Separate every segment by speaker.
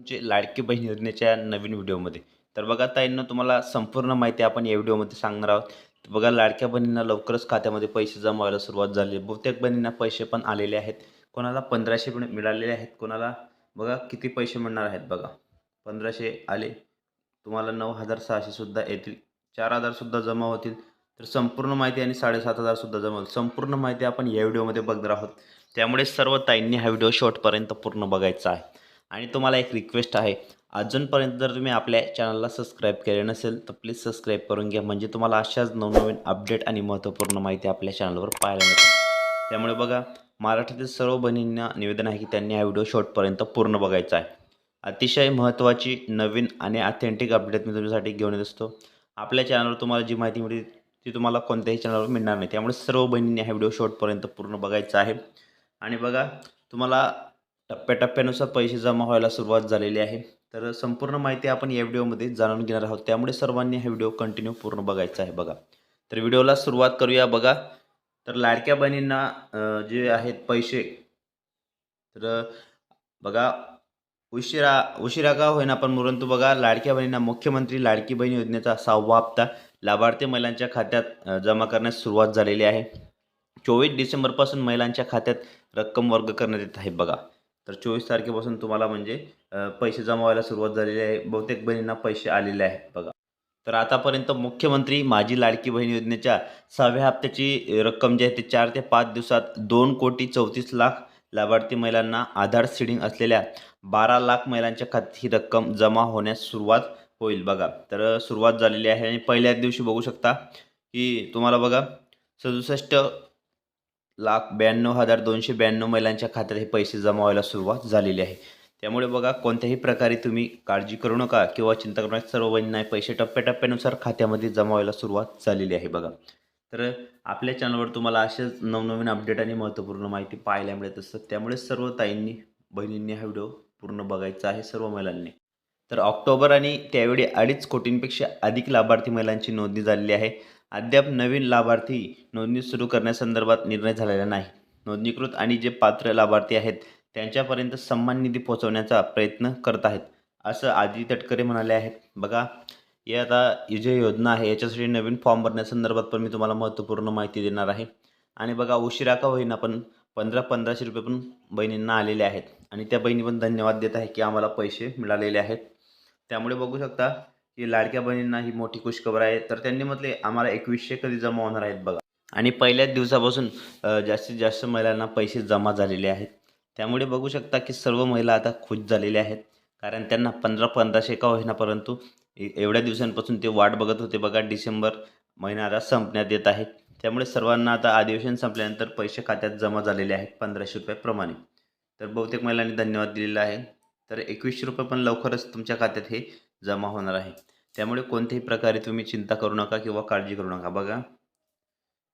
Speaker 1: तुमचे लाडकी बहीण योजनेच्या नवीन व्हिडिओमध्ये. तर बघा ताईंना तुम्हाला संपूर्ण माहिती आपण या व्हिडिओमध्ये सांगणार आहोत. तर बघा लाडक्या बहिणींना लवकरच खात्यामध्ये पैसे जमा व्हायला सुरुवात झाली बहुतेक बहिणींना पैसे पण आलेले आहेत. कोणाला पंधराशे पण मिळालेले आहेत. कोणाला बघा किती पैसे मिळणार आहेत बघा. पंधराशे आले. तुम्हाला नऊ हजार सहाशेसुद्धा येतील. चार हजारसुद्धा जमा होतील. तर संपूर्ण माहिती आणि साडेसात हजारसुद्धा जमा होईल संपूर्ण माहिती आपण या व्हिडिओमध्ये बघणार आहोत. त्यामुळे सर्व ताईंनी हा व्हिडिओ शॉर्टपर्यंत पूर्ण बघायचा आहे. आणि तुम्हाला एक रिक्वेस्ट आहे. अजूनपर्यंत जर तुम्ही आपल्या चॅनलला सबस्क्राईब केले नसेल तर प्लीज सबस्क्राईब करून घ्या. म्हणजे तुम्हाला अशाच नवनवीन अपडेट आणि महत्त्वपूर्ण माहिती आपल्या चॅनलवर पाहायला मिळते. त्यामुळे बघा मराठीतील सर्व बहिणींना निवेदन आहे की त्यांनी हा व्हिडिओ शॉर्टपर्यंत पूर्ण बघायचा आहे. अतिशय महत्त्वाची नवीन आणि ऑथेंटिक अपडेट मी तुमच्यासाठी घेऊन येत असतो. आपल्या चॅनलवर तुम्हाला जी माहिती मिळते ती तुम्हाला कोणत्याही चॅनलवर मिळणार नाही. त्यामुळे सर्व बहिणींनी हा व्हिडिओ शॉर्टपर्यंत पूर्ण बघायचा आहे. आणि बघा तुम्हाला टप्प्याटप्प्यानुसार पैसे जमा व्हायला सुरुवात झालेली आहे. तर संपूर्ण माहिती आपण या व्हिडिओमध्ये जाणून घेणार आहोत. त्यामुळे सर्वांनी हा व्हिडिओ कंटिन्यू पूर्ण बघायचा आहे बघा. तर व्हिडिओला सुरुवात करूया बघा. तर लाडक्या बहिणींना जे आहेत पैसे तर बघा उशिरा उशिरा का होईना पण परंतु बघा लाडक्या बहिणींना मुख्यमंत्री लाडकी बहीण योजनेचा सहावा हप्ता लाभार्थी महिलांच्या खात्यात जमा करण्यास सुरुवात झालेली आहे. चोवीस डिसेंबरपासून महिलांच्या खात्यात रक्कम वर्ग करण्यात येत आहे बघा. तर चोवीस तारखेपासून तुम्हाला म्हणजे पैसे जमा व्हायला सुरुवात झालेली आहे. बहुतेक बहिणींना पैसे आलेले आहेत बघा. तर आतापर्यंत मुख्यमंत्री माझी लाडकी बहीण योजनेच्या सहाव्या हप्त्याची रक्कम जी आहे ती चार ते पाच दिवसात दोन कोटी चौतीस लाख लाभार्थी महिलांना आधार सीडिंग असलेल्या बारा लाख महिलांच्या खात्यात ही रक्कम जमा होण्यास सुरुवात होईल बघा. तर सुरुवात झालेली आहे आणि पहिल्याच दिवशी बघू शकता की तुम्हाला बघा सदुसष्ट लाख ब्याण्णव हजार दोनशे ब्याण्णव महिलांच्या खात्यात हे पैसे जमा व्हायला सुरुवात झालेली आहे. त्यामुळे बघा कोणत्याही प्रकारे तुम्ही काळजी करू नका किंवा चिंता करू नका सर्व बहिणींना पैसे टप्प्याटप्प्यानुसार खात्यामध्ये जमा व्हायला सुरुवात झालेली आहे बघा. तर आपल्या चॅनलवर तुम्हाला असेच नवनवीन अपडेट आणि महत्त्वपूर्ण माहिती पाहायला मिळत असतात. त्यामुळे सर्व ताईंनी बहिणींनी हा व्हिडिओ पूर्ण बघायचा आहे सर्व महिलांनी. तर ऑक्टोबर आणि त्यावेळी अडीच कोटींपेक्षा अधिक लाभार्थी महिलांची नोंदणी झालेली आहे. अद्याप नवीन लाभार्थी नोंदणी सुरू करण्यासंदर्भात निर्णय झालेला नाही. नोंदणीकृत आणि जे पात्र लाभार्थी आहेत त्यांच्यापर्यंत सन्मान निधी पोहोचवण्याचा प्रयत्न करत आहेत असं आदिती तटकरे म्हणाले आहेत. बघा हे आता ही जी योजना आहे याच्यासाठी नवीन फॉर्म भरण्यासंदर्भात पण मी तुम्हाला महत्त्वपूर्ण माहिती देणार आहे. आणि बघा उशिरा का होईना पण पंधरा पंधराशे रुपये पण बहिणींना आलेले आहेत. आणि त्या बहिणी पण धन्यवाद देत आहे की आम्हाला पैसे मिळालेले आहेत. त्यामुळे बघू शकता की लाडक्या बहिणींना ही मोठी खुशखबर आहे. तर त्यांनी म्हटले आम्हाला एकवीसशे कधी जमा होणार आहेत बघा. आणि पहिल्याच दिवसापासून जास्तीत जास्त महिलांना पैसे जमा झालेले आहेत. त्यामुळे बघू शकता की सर्व महिला आता खुश झालेल्या आहेत. कारण त्यांना पंधरा पंधराशे का होईना परंतु एवढ्या दिवसांपासून ते वाट बघत होते बघा डिसेंबर महिना आता संपण्यात येत आहे. त्यामुळे सर्वांना आता अधिवेशन संपल्यानंतर पैसे खात्यात जमा झालेले आहेत पंधराशे रुपयाप्रमाणे तर बहुतेक महिलांनी धन्यवाद दिलेला आहे. तर एकवीसशे रुपये पण लवकरच तुमच्या खात्यात हे जमा होणार आहे. त्यामुळे कोणत्याही प्रकारे तुम्ही चिंता करू नका किंवा काळजी करू नका. बघा.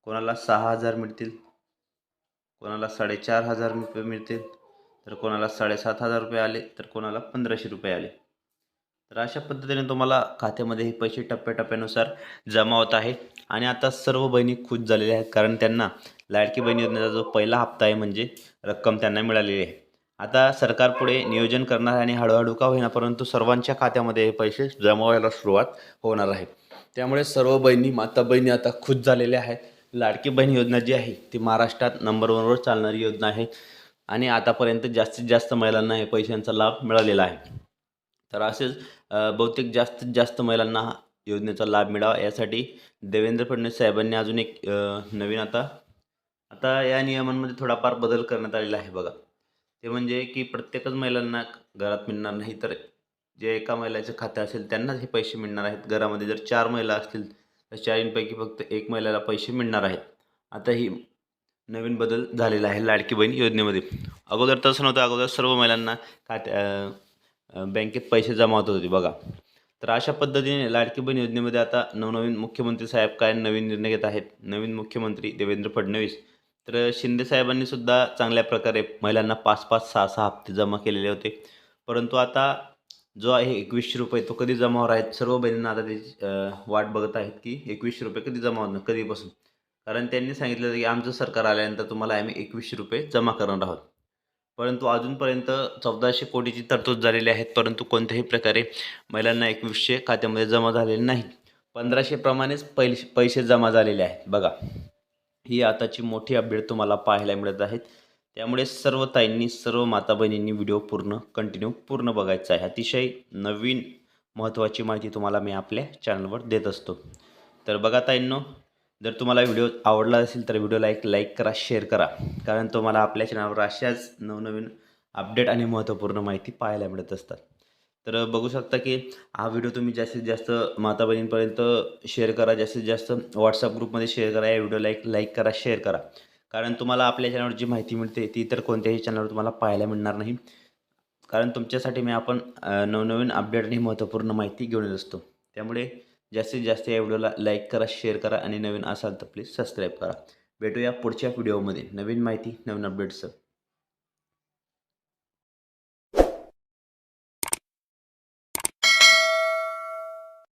Speaker 1: कोणाला सहा हजार मिळतील? कोणाला साडेचार हजार रुपये मिळतील? तर कोणाला साडेसात हजार रुपये आले तर कोणाला पंधराशे रुपये आले. तर अशा पद्धतीने तुम्हाला खात्यामध्ये हे पैसे टप्प्याटप्प्यानुसार जमा होत आहे. आणि आता सर्व बहिणी खुश झालेल्या आहेत कारण त्यांना लाडकी बहिणी योजनेचा जो पहिला हप्ता आहे म्हणजे रक्कम त्यांना मिळालेली आहे. आता सरकार पुढे नियोजन करणार आहे आणि हळूहळू का होईना परंतु सर्वांच्या खात्यामध्ये हे पैसे जमा व्हायला सुरुवात होणार आहे. त्यामुळे सर्व बहिणी माता बहिणी आता खुश झालेल्या आहेत. लाडकी बहीण योजना जी आहे ती महाराष्ट्रात नंबर वनवर चालणारी योजना आहे. आणि आतापर्यंत जास्तीत जास्त महिलांना हे पैशांचा लाभ मिळालेला आहे. तर असेच बहुतेक जास्तीत जास्त महिलांना हा योजनेचा लाभ मिळावा. यासाठी देवेंद्र फडणवीस साहेबांनी अजून एक नवीन आता आता या नियमांमध्ये थोडाफार बदल करण्यात आलेला आहे बघा. ते म्हणजे की प्रत्येकच महिलांना घरात मिळणार नाही तर जे एका महिलाचं खातं असेल त्यांनाच हे पैसे मिळणार आहेत. घरामध्ये जर चार महिला असतील तर चारींपैकी फक्त एक महिलाला पैसे मिळणार आहेत. आता ही नवीन बदल झालेला आहे लाडकी बहीण योजनेमध्ये. अगोदर तसं नव्हतं. अगोदर सर्व महिलांना खात्या बँकेत पैसे जमा होत होते बघा. तर अशा पद्धतीने लाडकी बहीण योजनेमध्ये आता नवनवीन मुख्यमंत्री साहेब काय नवीन निर्णय घेत आहेत? नवीन मुख्यमंत्री देवेंद्र फडणवीस तर शिंदे साहेबांनी सुद्धा चांगल्या प्रकारे महिलांना पाच पाच सहा सहा हप्ते जमा केलेले होते. परंतु आता जो आहे एकवीसशे रुपये तो कधी जमा होणार आहेत? सर्व बहिणींना आता त्याची वाट बघत आहेत की एकवीसशे रुपये कधी जमा होणार कधीपासून? कारण त्यांनी सांगितलं की आमचं सरकार आल्यानंतर तुम्हाला आम्ही एकवीसशे रुपये जमा करणार आहोत. परंतु अजूनपर्यंत चौदाशे कोटीची तरतूद झालेली आहे. परंतु कोणत्याही प्रकारे महिलांना एकवीसशे खात्यामध्ये जमा झालेले नाही. पंधराशेप्रमाणेच पैसे पैसे जमा झालेले आहेत. बघा. ही आताची मोठी अपडेट तुम्हाला पाहायला मिळत आहेत. त्यामुळे सर्व ताईंनी सर्व माता बहिणींनी व्हिडिओ पूर्ण कंटिन्यू पूर्ण बघायचा आहे. अतिशय नवीन महत्त्वाची माहिती तुम्हाला मी आपल्या चॅनलवर देत असतो. तर बघा ताईंनो जर तुम्हाला व्हिडिओ आवडला असेल तर व्हिडिओला एक लाईक करा शेअर करा. कारण तुम्हाला आपल्या चॅनलवर अशाच नवनवीन अपडेट आणि महत्त्वपूर्ण माहिती पाहायला मिळत असतात. तर बघू शकता की हा व्हिडिओ तुम्ही जास्तीत जास्त माता बहिणींपर्यंत शेअर करा. जास्तीत जास्त व्हॉट्सअप ग्रुपमध्ये शेअर करा. या व्हिडिओला एक लाईक करा शेअर करा. कारण तुम्हाला आपल्या चॅनलवर जी माहिती मिळते ती तर कोणत्याही चॅनलवर तुम्हाला पाहायला मिळणार नाही. कारण तुमच्यासाठी मी आपण नवनवीन अपडेट आणि महत्त्वपूर्ण माहिती घेऊन येत असतो. त्यामुळे जास्तीत जास्त या व्हिडिओला लाईक करा शेअर करा आणि नवीन असाल तर प्लीज सबस्क्राईब करा. भेटूया पुढच्या व्हिडिओमध्ये नवीन माहिती नवीन अपडेट्स